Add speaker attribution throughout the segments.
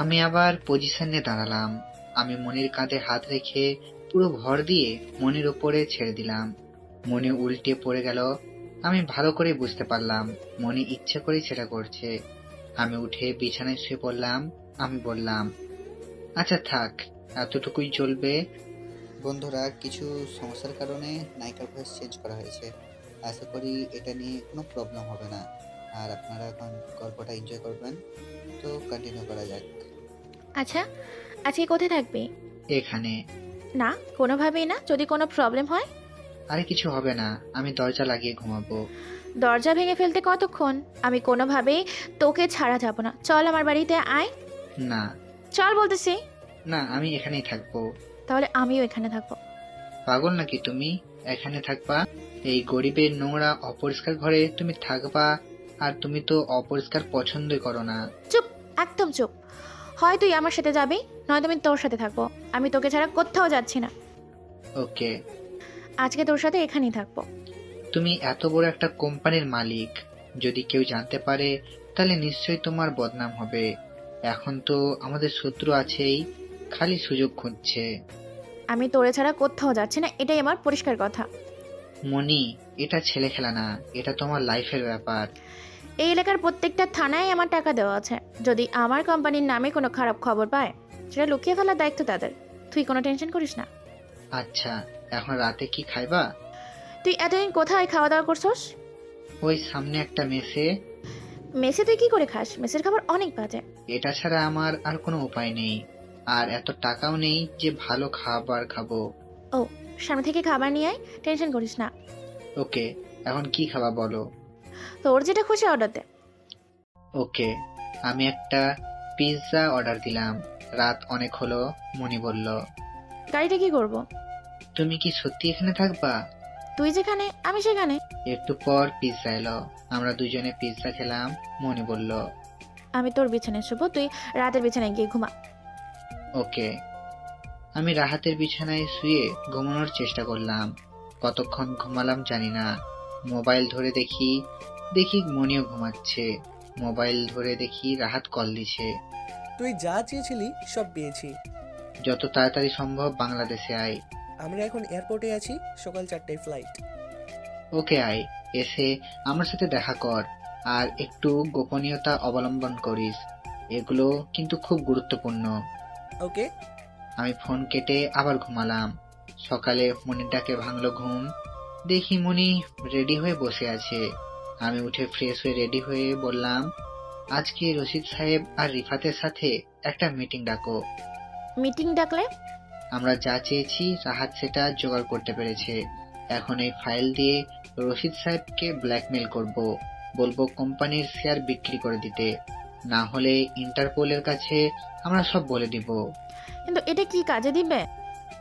Speaker 1: আমি আবার পজিশনে দাঁড়ালাম। আমি মনির কাঁধে হাত রেখে পুরো ভর দিয়ে মনির ওপরে ছেড়ে দিলাম। মনে উল্টে পড়ে গেল। আমি ভালো করে বুঝতে পারলাম। মনে ইচ্ছে করে সেটা করছে। আমি উঠে বিছানায় শুয়ে পড়লাম। আমি বললাম আচ্ছা থাক এতটুকুই চলবে। বন্ধুরা কিছু সমস্যার কারণে নায়িকার ভয়েস চেঞ্জ করা হয়েছে। আশা করি এটা নিয়ে কোনো প্রবলেম হবে না। আর আপনারা এখন গল্পটা এনজয় করবেন। তো কন্টিনিউ করা যাক।
Speaker 2: আচ্ছা আজকে কোথায় থাকবে?
Speaker 1: এখানে।
Speaker 2: না কোনোভাবেই না। যদি কোনো প্রবলেম হয়?
Speaker 1: আরে কিছু হবে না আমি দরজা লাগিয়ে ঘুমাবো।
Speaker 2: দরজা ভেঙে ফেলতে কতক্ষণ? আমি কোনোভাবেই তোকে ছাড়া যাব না। চল আমার বাড়িতে আয়।
Speaker 1: না।
Speaker 2: চল বলতেছি।
Speaker 1: না আমি এখানেই থাকব।
Speaker 2: তাহলে আমিও এখানে থাকব।
Speaker 1: পাগল নাকি তুমি? এখানে থাকবা? এই গরিবের নোংরা অপরিষ্কার ঘরে তুমি থাকবা আর তুমি তো অপরিষ্কার পছন্দই করো না।
Speaker 2: চুপ একদম চুপ। হয় তুই আমার সাথে যাবি নয়তো আমি তোর সাথে থাকব। আমি তোকে ছাড়া কোথাও যাচ্ছি না।
Speaker 1: ওকে।
Speaker 2: আজকে তোর সাথে এখানেই থাকব।
Speaker 1: তুমি এত বড় একটা কোম্পানির মালিক যদি কেউ জানতে পারে তাহলে নিশ্চয়ই তোমার বদনাম হবে। এখন তো আমাদের শত্রু আছেই খালি সুযোগ খুঁজছে।
Speaker 2: আমি তোরে ছাড়া কোথাও যাচ্ছি না এটাই আমার পরিষ্কার কথা।
Speaker 1: মনি এটা ছেলে খেলা না এটা তোমার লাইফের ব্যাপার।
Speaker 2: এই এলাকার প্রত্যেকটা থানায় আমার টাকা দেওয়া আছে। যদি আমার কোম্পানির নামে কোনো খারাপ খবর পায় সেটা লুকিয়ে ফেলার দায়িত্ব তাদের। তুই কোনো টেনশন করিস না।
Speaker 1: আচ্ছা এখন রাতে কি খাইবা?
Speaker 2: তুই এতদিন কোথায় খাওয়া দাওয়া করছস?
Speaker 1: ওই সামনে একটা মেসে।
Speaker 2: মেসে তুই কি করে খাস? মেসের খাবার অনেক বাজে।
Speaker 1: এটা ছাড়া আমার আর কোনো উপায় নেই। আর এত টাকাও নেই যে ভালো খাবার খাব।
Speaker 2: ও সামনে থেকে খাবার নিয়ে আয় টেনশন করিস না।
Speaker 1: ওকে এখন কি খাবা বলো?
Speaker 2: তোর যেটা খুশি অর্ডার দে।
Speaker 1: ওকে আমি একটা পিৎজা অর্ডার দিলাম। রাত অনেক হলো মনি বলল।
Speaker 2: গাড়িটা কি করব?
Speaker 1: তুমি কি সত্যি এখানে থাকবা?
Speaker 2: তুই যেখানে আমি সেখানে।
Speaker 1: একটু পর পিৎজা এলো। আমরা দুজনে পিৎজা খেলাম মনি বলল।
Speaker 2: আমি তোর বিছানায় শুভ তুই রাতের বিছানায় গিয়ে ঘুমা।
Speaker 1: ওকে। আমি রাহাতের বিছানায় শুয়ে ঘুমানোর চেষ্টা করলাম। কতক্ষণ ঘুমালাম জানি না। মোবাইল ধরে দেখি দেখি মনিও ঘুমাচ্ছে। মোবাইল ধরে দেখি রাহাত কল দিছে।
Speaker 3: তুই যা চেয়েছিলি সব পেয়েছি।
Speaker 1: যত তাড়াতাড়ি সম্ভব বাংলাদেশে আয়।
Speaker 3: আমরা এখন এয়ারপোর্টে আছি সকাল চারটায় ফ্লাইট
Speaker 1: ওকে আয় এসে আমার সাথে দেখা কর আর একটু গোপনীয়তা অবলম্বন করিস। এগুলো কিন্তু খুব গুরুত্বপূর্ণ।
Speaker 3: ওকে।
Speaker 1: আমি ফোন কেটে আবার ঘুমালাম। সকালে মনির ডাকে ভাঙলো ঘুম। দেখি মনি রেডি হয়ে বসে আছে। আমি উঠে ফ্রেশ হয়ে রেডি হয়ে বললাম আজকে রশিদ সাহেব আর রিফাতের সাথে একটা মিটিং ডাকো।
Speaker 2: মিটিং ডাকলে?
Speaker 1: আমরা যা চেয়েছি রাহাত সেটা জোগাড় করতে পেরেছে। এখন এই ফাইল দিয়ে রশিদ সাহেবকে ব্ল্যাকমেল করব বলব কোম্পানির শেয়ার বিক্রি করে দিতে। না হলে ইন্টারপোলের কাছে আমরা সব বলে দিব।
Speaker 2: কিন্তু এটা কি কাজে দিবে?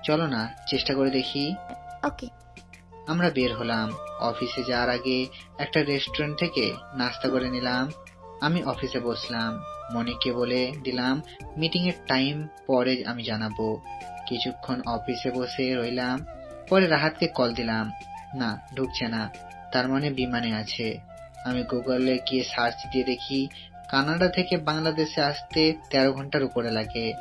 Speaker 1: চলো না চেষ্টা করে দেখি।
Speaker 2: ওকে।
Speaker 1: আমরা বের হলাম। অফিসে যাওয়ার আগে একটা রেস্টুরেন্ট থেকে নাস্তা করে নিলাম। আমি অফিসে বসলাম। মনিকে বলে দিলাম মিটিং এর টাইম পরে আমি জানাব। কিছুক্ষণ অফিসে বসে রইলাম। পরে রাহাতকে কল দিলাম। না, ঢুকছে না। তার মানে বিমানে আছে। আমি গুগলে গিয়ে সার্চ দিয়ে দেখি, কানাডা থেকে বাংলাদেশে আসতে তেরো ঘণ্টার উপরে লাগে।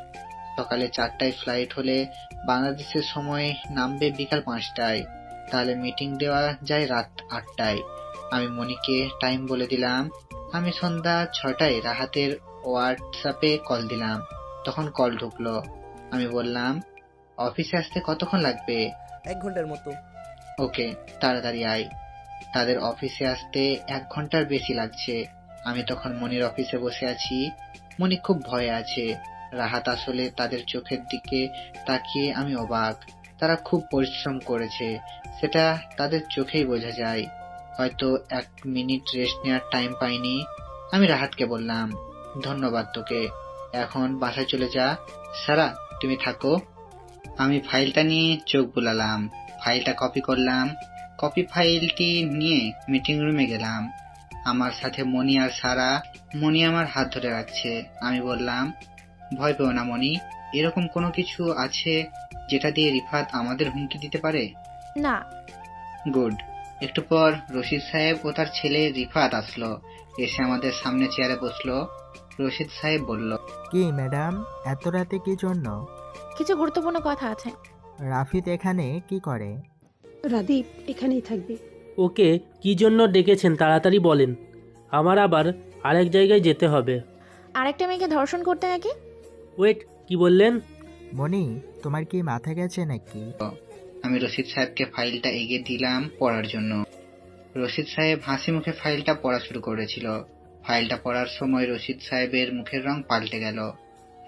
Speaker 1: সকালে চারটায় ফ্লাইট হলে বাংলাদেশের সময় নামবে বিকাল পাঁচটায়। তাহলে মিটিং দেওয়া যায় রাত আটটায়। আমি মনিকে টাইম বলে দিলাম। আমি সন্ধ্যা ছটায় রাহাতের হোয়াটসঅ্যাপে কল দিলাম। তখন কল ঢুকলো। আমি বললাম অফিসে আসতে কতক্ষণ লাগবে?
Speaker 3: এক ঘণ্টার মতো।
Speaker 1: ওকে তাড়াতাড়ি আয়। তাদের অফিসে আসতে এক ঘণ্টার বেশি লাগছে। আমি তখন মনির অফিসে বসে আছি। মনি খুব ভয়ে আছে। রাহাত আসলে তাদের চোখের দিকে তাকিয়ে আমি অবাক। তারা খুব পরিশ্রম করেছে। সেটা তাদের চোখেই বোঝা যায়। হয়তো এক মিনিট রেস্ট নেওয়ার টাইম পাইনি। আমি রাহাতকে বললাম ধন্যবাদ তোকে। এখন বাসায় চলে যা। সারা তুমি থাকো। আমি ফাইলটা নিয়ে চোখ বুলালাম ফাইলটা কপি করলাম কপি ফাইলটি নিয়ে মিটিং রুমে গেলাম। আমার সাথে মনি আর সারা মনি আমার হাত ধরে রাখছে। আমি বললাম ভয় পেও না মনি এরকম কোনো কিছু আছে যেটা দিয়ে রিফাত আমাদের হুমকি দিতে পারে?
Speaker 2: না।
Speaker 1: গুড। একটু পর রশিদ সাহেব ও তার ছেলে রিফাত আসলো। এসে আমাদের সামনে চেয়ারে বসল। রশিদ সাহেব বলল
Speaker 4: কি ম্যাডাম এত রাতে কি জন্য?
Speaker 2: কিছু গুরুত্বপূর্ণ কথা আছে।
Speaker 4: রাফিদ এখানে কি করে?
Speaker 5: রাদীপ এখানেই থাকবে।
Speaker 6: ওকে কি জন্য ডেকেছেন তাড়াতাড়ি বলেন। আমার আবার আরেক জায়গায় যেতে হবে।
Speaker 2: আরেকটা মেয়েকে ধর্ষণ করতে নাকি?
Speaker 6: ওয়েট কি বললেন?
Speaker 4: মনি তোমার কি মাথা গেছে নাকি?
Speaker 1: আমি রশিদ সাহেবকে ফাইলটা এগিয়ে দিলাম পড়ার জন্য। রশিদ সাহেব হাসি মুখে ফাইলটা পড়া শুরু করেছিল। ফাইলটা পড়ার সময় রশিদ সাহেবের মুখের রং পাল্টে গেল।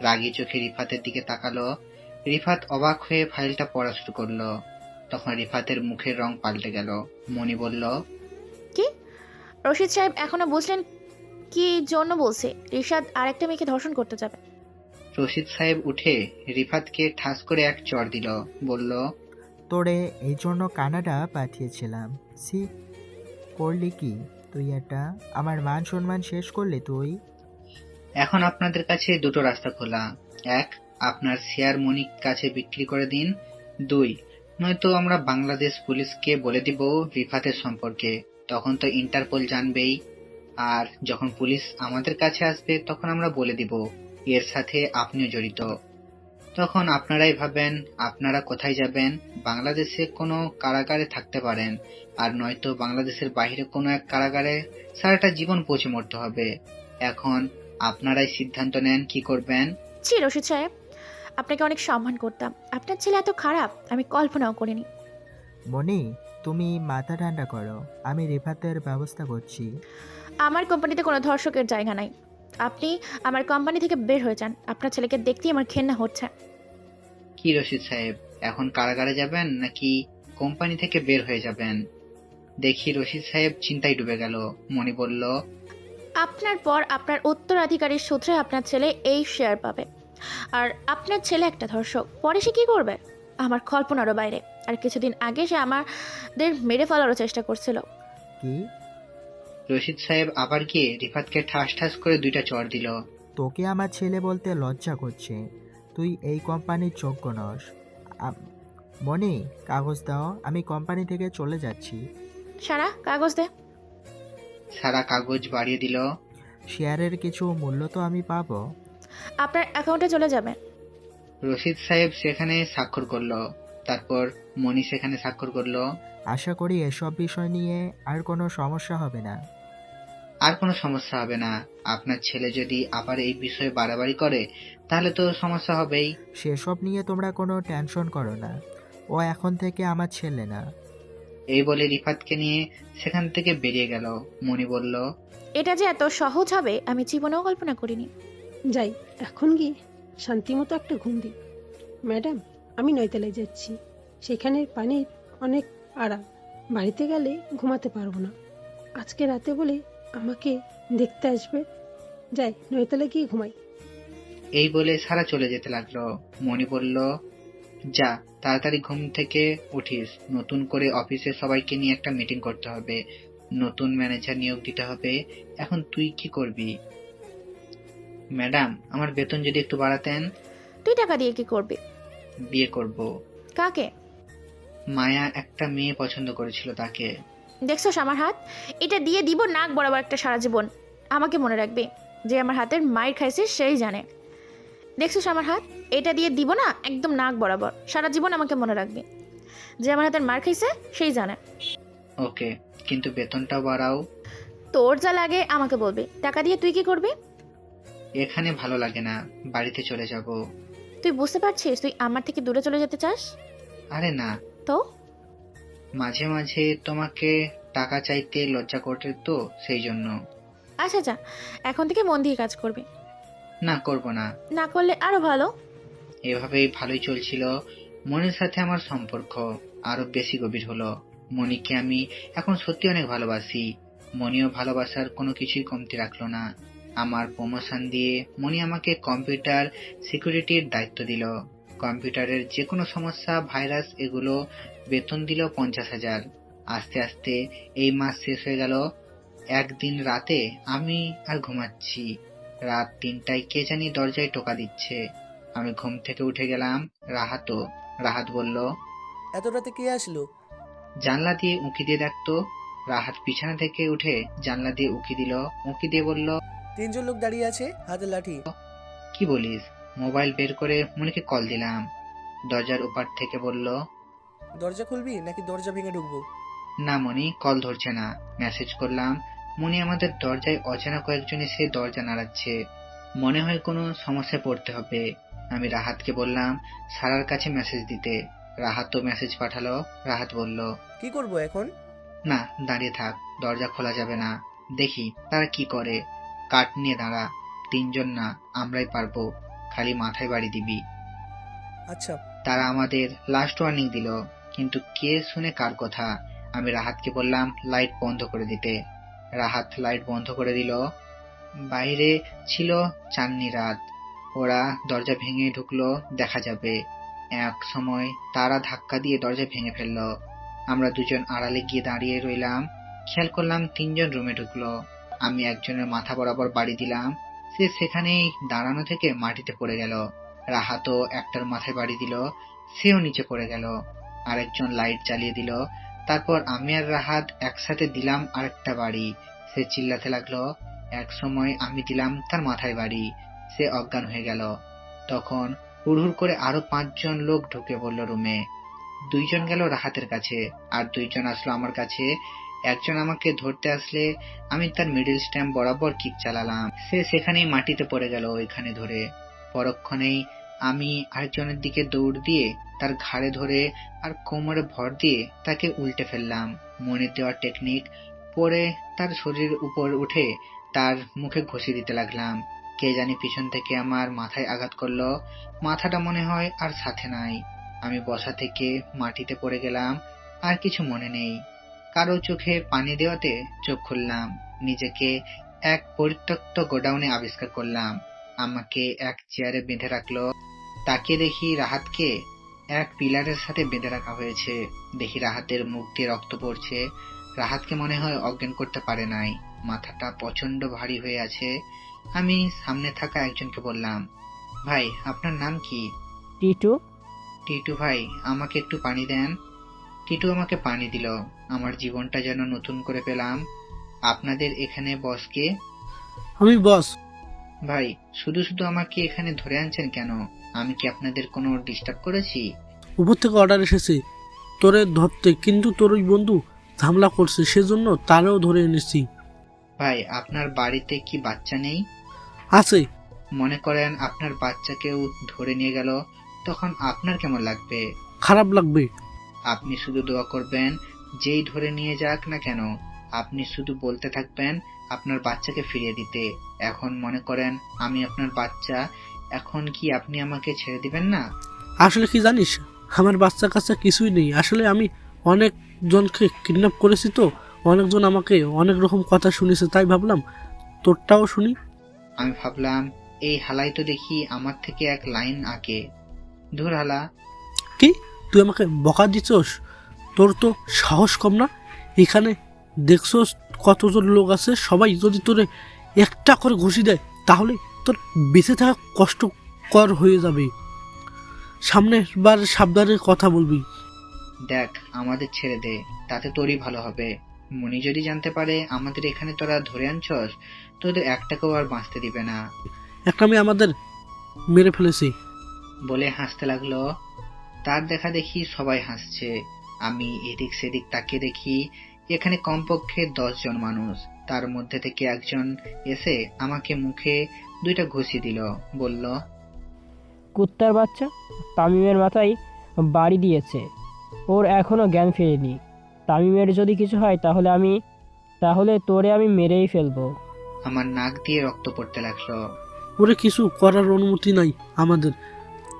Speaker 1: রাগী চোখে রিফাতের দিকে তাকালো। রিফাত অবাক হয়ে ফাইলটা পড়া শুরু করল। তখন রিফাতের মুখের রং পাল্টে গেল। মনি বলল
Speaker 2: কি? রশিদ সাহেব এখনও বুঝলেন কি জন্য বলছে? রিশাদ আরেকটা মেয়েকে ধর্ষণ করতে যাবে।
Speaker 1: রশিদ সাহেব উঠে রিফাতকে ঠাস করে এক চড় দিল। বলল
Speaker 4: তোরে এই জন্য কানাডা পাঠিয়েছিলাম। সি করলি কি তুই এটা? আমার মান সম্মান শেষ করলে তুই?
Speaker 1: এখন আপনাদের কাছে দুটো রাস্তা খোলা। এক আপনার শেয়ার মনিক কাছে বিক্রি করে দিন। দুই, নয়তো আমরা বাংলাদেশ পুলিশকে বলে দিব রিফাতের সম্পর্কে। তখন তো ইন্টারপোল জানবেই। আর যখন পুলিশ আমাদের কাছে আসবে, তখন আমরা বলে দিব, এর সাথে আপনিও জড়িত। তখন আপনারাই ভাবেন, আপনারা কোথায় যাবেন? বাংলাদেশে কোনো কারাগারে থাকতে পারেন। আর নয়তো বাংলাদেশের বাইরে কোনো এক কারাগারে সারাটা জীবন পচে মরতে হবে। এখন আপনারাই সিদ্ধান্ত নেন কি করবেন।
Speaker 2: রশিদ সাহেব। আপনাকে অনেক সম্মান করতাম। আপনার ছেলে এত খারাপ আমি কল্পনাও করিনি।
Speaker 4: মনি তুমি মাথা ঠান্ডা করো। আমি রিফাতের ব্যবস্থা করছি।
Speaker 2: আমার কোম্পানিতে কোনো ধর্ষকের জায়গা নাই। আপনি আমার কোম্পানি থেকে বের হয়ে যান। আপনার ছেলেকে দেখতেই আমার ঘেন্না হচ্ছে।
Speaker 1: কি রশিদ সাহেব এখন কারাগারে যাবেন নাকি কোম্পানি থেকে বের হয়ে যাবেন? দেখি রশিদ সাহেব চিন্তায় ডুবে গেল। মনি বলল
Speaker 2: আপনার পর আপনার উত্তরাধিকারীর সূত্রে আপনার ছেলে এই শেয়ার পাবে। আর আপনার ছেলে একটা ধর্ষক পরে সে কী করবে? আমার কল্পনারও বাইরে। আর কিছুদিন আগে সে আমাদের মেরে ফেলারও চেষ্টা করছিল।
Speaker 4: কি
Speaker 1: রশিদ সাহেব আবার গিয়ে রিফাতকে ঠাস ঠাস করে দুইটা চড় দিল?
Speaker 4: তোকে আমার ছেলে বলতে লজ্জা করছে। তুই এই কোম্পানির যোগ্য নস। আম- মনি কাগজ দাও আমি কোম্পানি থেকে চলে যাচ্ছি।
Speaker 2: সারা কাগজ দে।
Speaker 1: সারা কাগজ বাড়িয়ে দিল।
Speaker 4: শেয়ারের কিছু মূল্য তো আমি পাবো।
Speaker 2: আপনার অ্যাকাউন্টে চলে যাবে।
Speaker 1: রশিদ সাহেব সেখানে স্বাক্ষর করল তারপর মনি সেখানে স্বাক্ষর করল।
Speaker 4: আশা করি এসব বিষয় নিয়ে আর কোনো সমস্যা হবে না।
Speaker 1: আর কোনো সমস্যা হবে না। আপনার ছেলে যদি আবার এই বিষয়ে বাড়াবাড়ি করে তাহলে তো সমস্যা হবেই।
Speaker 4: সেসব নিয়ে তোমরা কোনো টেনশন করো না। ও এখন থেকে আমার ছেলে না।
Speaker 1: এই বলে রিফাতকে নিয়ে সেখান থেকে বেরিয়ে গেল। মনি বলল
Speaker 2: এটা যে এত সহজ হবে আমি জীবনেও কল্পনা করিনি।
Speaker 5: যাই, এখন গিয়ে শান্তিমতো একটা ঘুম দিই। ম্যাডাম, আমি নয়তলায় যাচ্ছি। সেখানের পানির অনেক আরাম বাড়িতে গেলে ঘুমাতে পারব না। আজকে রাতে বলে আমাকে দেখতে আসবে। যাই নয়তলায় গিয়ে ঘুমাই।
Speaker 1: এই বলে সারা চলে যেতে লাগল। মনি বলল যা, তাড়াতাড়ি ঘুম থেকে উঠিস। নতুন করে অফিসে সবাইকে নিয়ে একটা মিটিং করতে হবে। নতুন ম্যানেজার নিয়োগ দিতে হবে। এখন তুই কি করবি? ম্যাডাম আমার বেতন যদি একটু বাড়াতেন।
Speaker 2: তুই টাকা দিয়ে কি করবি?
Speaker 1: বিয়ে করব।
Speaker 2: কাকে?
Speaker 1: মায়া একটা মেয়ে পছন্দ করেছিল তাকে।
Speaker 2: দেখছোস আমার হাত? এটা দিয়ে দিব নাক বরাবর একটা সারা জীবন। আমাকে মনে রাখবে যে আমার হাতের মায়ের খাইছে সেই জানে। দেখছোস আমার হাত? এটা দিয়ে দিব না একদম নাক বরাবর। সারা জীবন আমাকে মনে রাখবে যে আমার হাতের মার খাইছে সেই জানে।
Speaker 1: ওকে কিন্তু বেতনটা বাড়াও।
Speaker 2: তোর যা লাগে আমাকে বলবি। টাকা দিয়ে তুই কি করবি?
Speaker 1: এখানে ভালো লাগে না বাড়িতে চলে যাব।
Speaker 2: তুই বুঝতে পারছিস তুই আমার থেকে দূরে চলে যেতে চাস?
Speaker 1: আরে না।
Speaker 2: তো?
Speaker 1: মাঝে মাঝে তোমাকে টাকা চাইতে লজ্জা করতে তো সেই জন্য।
Speaker 2: আচ্ছা যা এখন থেকে মন দিয়ে কাজ করবি।
Speaker 1: না করব না।
Speaker 2: না করলে আরও ভালো।
Speaker 1: এভাবেই ভালোই চলছিল। মনির সাথে আমার সম্পর্ক আরও বেশি গভীর হলো। মনিকে আমি এখন সত্যি অনেক ভালোবাসি। মনিও ভালোবাসার কোনো কিছুই কমতি রাখল না। আমার প্রমোশন দিয়ে মনি আমাকে কম্পিউটার সিকিউরিটির দায়িত্ব দিল। কম্পিউটারের যে কোনো সমস্যা ভাইরাস এগুলো বেতন দিল পঞ্চাশ হাজার। আস্তে আস্তে এই মাস শেষ হয়ে গেল। একদিন রাতে আমি আর ঘুমাচ্ছি। রাত তিনটায় কে জানি দরজায় টোকা দিচ্ছে। আমি ঘুম থেকে উঠে গেলাম রাহাতও। রাহাত বলল
Speaker 3: এত রাতে কে আসলো?
Speaker 1: জানলা দিয়ে উঁকি দিয়ে দেখতো। রাহাত বিছানা থেকে উঠে জানলা দিয়ে উঁকি দিল। উঁকি দিয়ে বলল
Speaker 3: তিনজন লোক দাঁড়িয়ে আছে হাতে লাঠি।
Speaker 1: কি বলিস? মোবাইল বের করে মনিকে কল দিলাম। দরজার ওপার থেকে বলল
Speaker 3: দরজা খুলবি নাকি দরজা ভেঙে ঢুকবো?
Speaker 1: না মনি কল ধরছে না। মেসেজ করলাম মনি আমাদের দরজায় অচেনা কয়েকজন এসে দরজা নাড়াচ্ছে। মনে হয় কোনো সমস্যায় পড়তে হবে। আমি রাহাতকে বললাম সারার কাছে মেসেজ দিতে। রাহাতও মেসেজ পাঠালো। রাহাত বলল
Speaker 3: কি করব এখন?
Speaker 1: না দাঁড়িয়ে থাক দরজা খোলা যাবে না। দেখি তারা কি করে? কাঠ নিয়ে দাঁড়া তিনজন না আমরাই পারব। খালি মাথায় বাড়ি দিবি।
Speaker 3: আচ্ছা।
Speaker 1: তারা আমাদের লাস্ট ওয়ার্নিং দিল কিন্তু কে শুনে কার কথা? আমি রাহাতকে বললাম লাইট বন্ধ করে দিতে। রাহাত লাইট বন্ধ করে দিল। বাইরে ছিল চাননি রাত। ওরা দরজা ভেঙে ঢুকলো দেখা যাবে। এক সময় তারা ধাক্কা দিয়ে দরজা ভেঙে ফেলল। আমরা দুজন আড়ালে গিয়ে দাঁড়িয়ে রইলাম। খেয়াল করলাম তিনজন রুমে ঢুকলো। আমি একজনের মাথা বরাবর বাড়ি দিলাম। সে সেখানেই দাঁড়ানো থেকে মাটিতে পড়ে গেল। রাহাতও একটার মাথায় বাড়ি দিল, সেও নিচে পড়ে গেল। আরেকজন লাইট জ্বালিয়ে দিল। তারপর আমি আর রাহাত একসাথে দিলাম আরেকটা বাড়ি। সে চিল্লাতে লাগল, এক সময় আমি দিলাম তার মাথায় বাড়ি। সে অজ্ঞান হয়ে গেল। তখন হুড়হুড় করে আরও পাঁচজন লোক ঢুকে পড়ল রুমে। দুইজন গেল রাহাতের কাছে, আর দুইজন আসলো আমার কাছে। একজন আমাকে ধরতে আসলে আমি তার মিডিল স্ট্যাম্প বরাবর কিক চালালাম। সে সেখানেই মাটিতে পড়ে গেল ওইখানে ধরে। পরক্ষণেই আমি আরেকজনের দিকে দৌড় দিয়ে তার ঘাড়ে ধরে আর কোমরে ভর দিয়ে তাকে উল্টে ফেললাম। মনে দেওয়ার টেকনিক পরে তার শরীরের উপর উঠে তার মুখে ঘষি দিতে লাগলাম। কে জানি পিছন থেকে আমার মাথায় আঘাত করল। মাথাটা মনে হয় আর সাথে নাই। আমি বসা থেকে মাটিতে পড়ে গেলাম, আর কিছু মনে নেই। কারও চোখে পানি দেওয়াতে চোখ খুললাম নিজেকে এক পরিত্যক্ত গোডাউনে আবিষ্কার করলাম। আমাকে এক চেয়ারে বেঁধে রাখল। তাকে দেখি রাহাতকে এক পিলারের সাথে বেঁধে রাখা হয়েছে। দেখি রাহাতের মুখ দিয়ে রক্ত পড়ছে। রাহাতকে মনে হয় অজ্ঞান করতে পারে নাই। মাথাটা প্রচণ্ড ভারী হয়ে আছে। আমি সামনে থাকা একজনকে বললাম ভাই আপনার নাম কি?
Speaker 7: টিটু।
Speaker 1: টিটু ভাই আমাকে একটু পানি দেন। টিটু আমাকে পানি দিল। আমার জীবনটা যেন নতুন করে পেলাম। আপনাদের এখানে বসকে
Speaker 6: আমি বস
Speaker 1: ভাই শুধু শুধু আমাকে এখানে ধরে আনছেন কেন? আমি কি আপনাদের কোনো ডিস্টার্ব করেছি?
Speaker 6: উপর থেকে অর্ডার এসেছে। তোরে ধরতে কিন্তু তোর ওই বন্ধু ঝামলা করছে সেজন্য তারেও ধরে এনেছি।
Speaker 1: ভাই আপনার বাড়িতে কি বাচ্চা নেই?
Speaker 6: আছে।
Speaker 1: মনে করেন আপনার বাচ্চাকেও ধরে নিয়ে গেল তখন আপনার কেমন লাগবে?
Speaker 6: খারাপ লাগবে।
Speaker 1: আপনি শুধু দোয়া করবেন যেই ধরে নিয়ে যাক না কেন আপনি শুধু বলতে থাকবেন আপনার বাচ্চাকে ফিরিয়ে দিতে। এখন মনে করেন আমি আপনার বাচ্চা এখন কি আপনি আমাকে ছেড়ে দিবেন না?
Speaker 6: আসলে কি জানিস আমার বাচ্চা কাচ্চা কিছুই নেই। আসলে আমি অনেক জনকে কিডন্যাপ করেছি তো অনেকজন আমাকে অনেক রকম কথা শুনেছে তাই ভাবলাম তোরটাও শুনি।
Speaker 1: আমি ভাবলাম এই হালাই তো দেখি আমার থেকে এক লাইন আঁকে ধুর হালা।
Speaker 6: কি? তুই আমাকে বকা দিচ্ছস? তোর তো সাহস কম না? এখানে দেখছস কতজন লোক আছে? সবাই যদি তোরে একটা করে ঘুষি দেয় তাহলে তোর বেঁচে থাকা কষ্টকর হয়ে যাবে। সামনের বার সাবধানে কথা বলবি।
Speaker 1: দেখ আমাদের ছেড়ে দে তাতে তোরই ভালো হবে। মনি যদি জানতে পারে আমাদের এখানে তোরা ধরে আনছস তোদের একটাকেও আর বাঁচতে দিবে না।
Speaker 6: একটা মেয়ে আমাদের মেরে ফেলেছি।
Speaker 1: বলে হাসতে লাগল। তার দেখা দেখি সবাই হাসছে। আমি এদিক সেদিক তাকিয়ে দেখি এখানে কমপক্ষে দশ জন মানুষ। তার মধ্যে থেকে একজন এসে আমাকে মুখে দুইটা ঘুষি দিল বলল
Speaker 7: কুত্তার বাচ্চা তামিমের মাথায় বাড়ি দিয়েছে। ওর এখনও জ্ঞান ফেরেনি। তামিমের যদি কিছু হয় তাহলে আমি তাহলে তোরে আমি মেরেই ফেলব।
Speaker 1: আমার নাক দিয়ে রক্ত পড়তে লাগল।
Speaker 6: ওরে কিছু করার অনুমতি নাই আমাদের।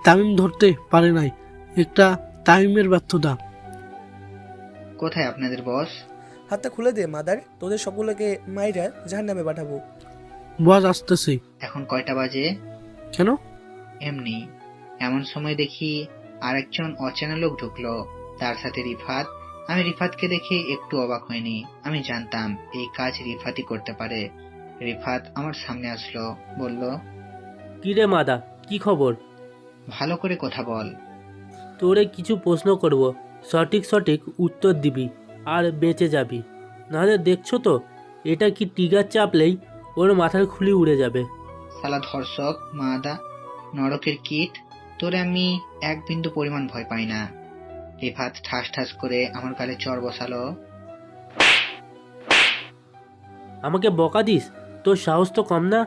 Speaker 6: তামিম ধরতে পারে নাই। একটা তামিমের ব্যর্থতা।
Speaker 1: কোথায় আপনাদের বস?
Speaker 3: হাতটা খুলে দে মাদার। তোদের সকলকে মাইরা জাহান নামে পাঠাবো।
Speaker 6: বস আসতেছে।
Speaker 1: এখন কয়টা বাজে?
Speaker 6: কেন?
Speaker 1: এমনি। এমন সময় দেখি আরেকজন অচেনা লোক ঢুকলো। তার সাথে রিফাত। আমি রিফাতকে দেখে একটু অবাক হইনি। আমি জানতাম এই কাজ রিফাতই করতে পারে। রিফাত আমার সামনে আসলো বলল
Speaker 6: কি রে মাদা কি খবর?
Speaker 1: ভালো করে কথা বল।
Speaker 6: তোরে কিছু প্রশ্ন করব। সঠিক সঠিক উত্তর দিবি আর বেঁচে যাবি। নাহলে দেখছ তো এটা কি টিগার চাপলেই ওর মাথার খুলি উড়ে যাবে।
Speaker 1: শালা ধর্ষক মাদা নরকের কীট তোরে আমি এক বিন্দু পরিমাণ ভয় পাই না। রিফাত ঠাস ঠাস করে আমার গালে চর বসালো।
Speaker 6: আমাকে বকা দিস? তোর সাহস তো কম না?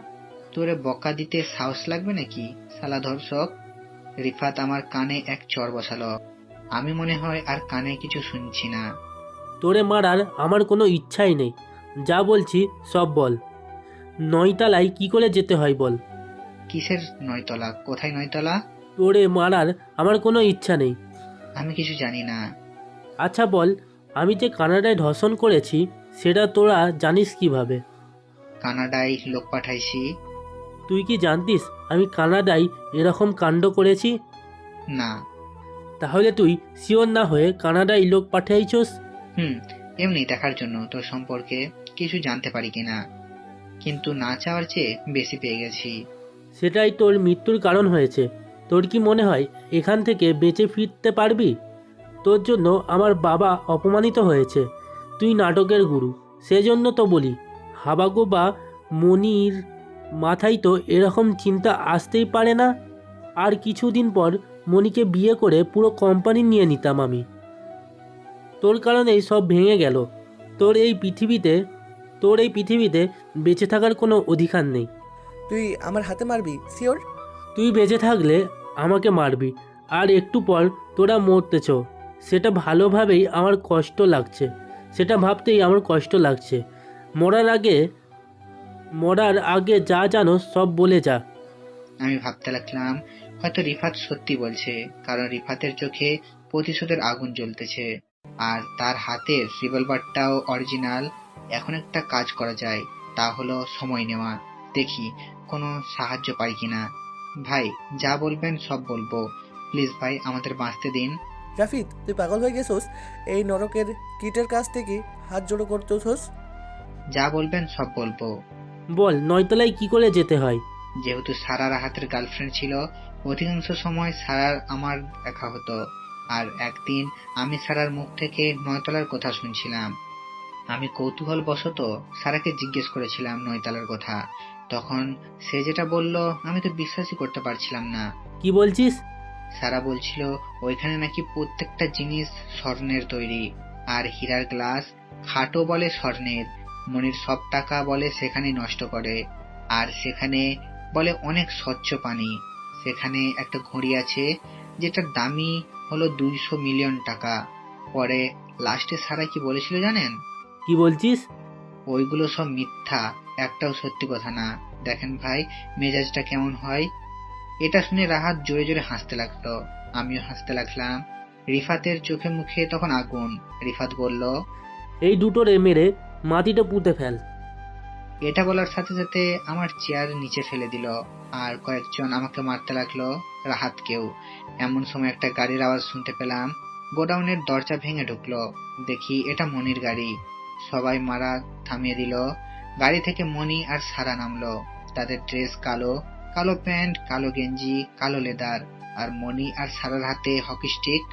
Speaker 1: তোরে বকা দিতে সাহস লাগবে নাকি শালা ধর্ষক? রিফাত আমার কানে এক চর বসালো। আমি মনে হয় আর কানে কিছু শুনছি না।
Speaker 6: তোরে মারার আমার কোনো ইচ্ছাই নেই। যা বলছি সব বল। নয়তলায় কি করে যেতে হয় বল।
Speaker 1: কিসের নয়তলা? কোথায় নয়তলা?
Speaker 6: তোরে মারার আমার কোনো ইচ্ছা নেই।
Speaker 1: আমি কিছু জানি না।
Speaker 6: আচ্ছা বল আমি যে কানাডায় ধর্ষণ করেছি সেটা তোরা জানিস কীভাবে?
Speaker 1: কানাডায় লোক পাঠাইছি।
Speaker 6: তুই কি জানতিস আমি কানাডায় এরকম কাণ্ড করেছি?
Speaker 1: না।
Speaker 6: তাহলে তুই শিওর না হয়ে কানাডায় লোক পাঠাইছস
Speaker 1: হুম এমনি দেখার জন্য তোর সম্পর্কে কিছু জানতে পারি কিনা। কিন্তু না চাওয়ার চেয়ে বেশি পেয়ে গেছি।
Speaker 6: সেটাই তোর মৃত্যুর কারণ হয়েছে। তোর কি মনে হয় এখান থেকে বেঁচে ফিরতে পারবি? তোর জন্য আমার বাবা অপমানিত হয়েছে। তুই নাটকের গুরু। সেজন্য তো বলি হাবাগো বা মনির মাথায় তো এরকম চিন্তা আসতেই পারে না। আর কিছুদিন পর মনিকে বিয়ে করে পুরো কোম্পানি নিয়ে নিতাম আমি। তোর কারণেই সব ভেঙে গেল। তোর এই পৃথিবীতে তোর এই পৃথিবীতে বেঁচে থাকার কোনো অধিকার নেই।
Speaker 3: তুই আমার হাতে মারবি শিওর?
Speaker 6: তুই বেঁচে থাকলে আমাকে মারবি আর একটু পর তোরা মরতেছ। সেটা ভালোভাবেই আমার কষ্ট লাগছে। সেটা ভাবতেই আমার কষ্ট লাগছে। মরার আগে মরার আগে যা জানো সব বলে যা।
Speaker 1: আমি ভাবতে লাগলাম হয়তো রিফাত সত্যি বলছে কারণ রিফাতের চোখে প্রতিশোধের আগুন জ্বলতেছে আর তার হাতের রিভলভারটাও অরিজিনাল এখন একটা কাজ করা যায় তা হলো সময় নেওয়া। দেখি কোনো সাহায্য পাই কিনা। ভাই যা বলবেন সব বলব। প্লিজ ভাই আমাদের বাঁচতে দিন।
Speaker 3: রাফিদ তুই পাগল হয়ে গেছোস? এই নরকের কিটের কাছ থেকে হাত জোড়ো করতেছোস
Speaker 1: যা বলবেন সব বলব।
Speaker 6: বল নয়তলায় কি করে যেতে হয়?
Speaker 1: যেহেতু সারার হাতের গার্লফ্রেন্ড ছিল অধিকাংশ সময় সারার আমার দেখা হতো। আর একদিন আমি সারার মুখ থেকে নয়তলার কথা শুনছিলাম। আমি কৌতূহল বশত সারাকে জিজ্ঞেস করেছিলাম নয়তলার কথা। তখন সে যেটা বলল আমি তো বিশ্বাসই করতে পারছিলাম না।
Speaker 6: কি বলছিস?
Speaker 1: সারা বলছিল ওইখানে নাকি প্রত্যেকটা জিনিস স্বর্ণের তৈরি। আর হীরার গ্লাস খাটো বলে স্বর্ণের। মনির সব টাকা বলে সেখানে নষ্ট করে আর সেখানে বলে অনেক স্বচ্ছ পানি। সেখানে একটা ঘড়ি আছে যেটার দামি হলো দুইশো মিলিয়ন টাকা। পরে লাস্টে সারা কি বলেছিল জানেন?
Speaker 6: কি বলছিস?
Speaker 1: ওইগুলো সব মিথ্যা একটাও সত্যি কথা না। দেখেন ভাই মেজাজটা কেমন হয়? এটা শুনে রাহাত জোরে জোরে হাসতে লাগল। আমিও হাসতে লাগলাম। রিফাতের চোখে মুখে তখন আগুন। রিফাত বলল
Speaker 6: এই দুটোরে মেরে মাটিটা পুঁতে ফেল।
Speaker 1: এটা বলার সাথে সাথে আমার চেয়ার নিচে ফেলে দিল, আর কয়েকজন আমাকে মারতে লাগল রাহাতকেও এমন সময় একটা গাড়ির আওয়াজ শুনতে পেলাম, গোডাউনের দরজা ভেঙে ঢুকলো। দেখি এটা মনির গাড়ি। সবাই মারা থামিয়ে দিল। গাড়ি থেকে মনি আর সারা নামলো। তাদের ড্রেস কালো কালো প্যান্ট, কালো গেঞ্জি, কালো লেদার, আর মনি আর সারার হাতে হকি স্টিক